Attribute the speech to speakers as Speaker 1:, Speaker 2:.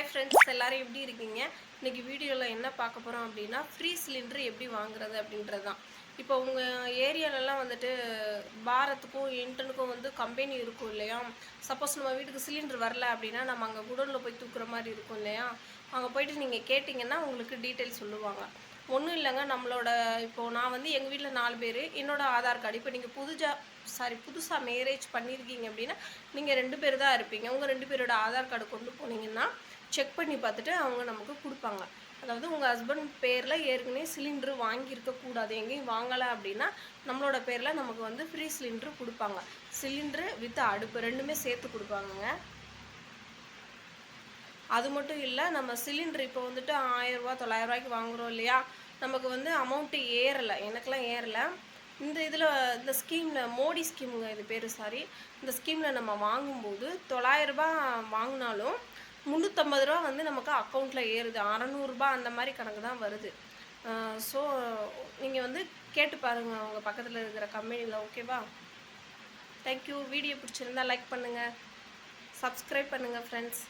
Speaker 1: Hi friends எல்லாரும் எப்படி இருக்கீங்க? இன்னைக்கு வீடியோவில் என்ன பார்க்க போகிறோம் அப்படின்னா ஃப்ரீ சிலிண்டர் எப்படி வாங்குறது அப்படின்றது தான் இப்போ உங்கள் ஏரியாலலாம் வந்துட்டு பாரத்துக்கும் இன்டர்னுக்கும் வந்து கம்பெனி இருக்கும் இல்லையா? சப்போஸ் நம்ம வீட்டுக்கு சிலிண்டர் வரல அப்படின்னா நம்ம அங்கே குடோனில் போய் தூக்குற மாதிரி இருக்கும் இல்லையா? அங்கே போயிட்டு நீங்கள் கேட்டிங்கன்னா உங்களுக்கு டீட்டெயில் சொல்லுவாங்க. ஒன்றும் இல்லைங்க நம்மளோட இப்போது நான் வந்து எங்கள் வீட்டில் நாலு பேர். என்னோட ஆதார் கார்டு. இப்போ நீங்கள் புதுஜா சாரி புதுசாக மேரேஜ் பண்ணியிருக்கீங்க அப்படின்னா நீங்கள் ரெண்டு பேர் தான் இருப்பீங்க. உங்கள் ரெண்டு பேரோட ஆதார் கார்டு கொண்டு போனீங்கன்னா செக் பண்ணி பார்த்துட்டு அவங்க நமக்கு கொடுப்பாங்க. அதாவது உங்கள் ஹஸ்பண்ட் பேரில் ஏற்கனவே சிலிண்டர் வாங்கியிருக்கக்கூடாது எங்கேயும் வாங்கலை அப்படின்னா நம்மளோட பேரில் நமக்கு வந்து ஃப்ரீ சிலிண்டர் கொடுப்பாங்க. சிலிண்டரு வித் அடுப்பு ரெண்டுமே சேர்த்து கொடுப்பாங்கங்க. அது மட்டும் இல்லை நம்ம சிலிண்டர் இப்போ வந்துட்டு ஆயிரரூபா தொள்ளாயிரரூவாய்க்கு வாங்குறோம் இல்லையா? நமக்கு வந்து அமௌண்ட்டு ஏறலை எனக்கெல்லாம் ஏறலை. இந்த இதில் இந்த ஸ்கீமில் மோடி ஸ்கீமுங்க இது பேர் சாரி இந்த ஸ்கீமில் நம்ம வாங்கும்போது தொள்ளாயிரரூபா வாங்கினாலும் முந்நூற்றம்பது ரூபா வந்து நமக்கு அக்கௌண்ட்டில் ஏறுது. அறநூறுபா அந்த மாதிரி கணக்கு தான் வருது. ஸோ நீங்கள் வந்து கேட்டு பாருங்கள் உங்கள் பக்கத்தில் இருக்கிற கம்பெனியில் ஓகேவா தேங்க்யூ வீடியோ பிடிச்சிருந்தா லைக் பண்ணுங்கள் சப்ஸ்கிரைப் பண்ணுங்கள் ஃப்ரெண்ட்ஸ்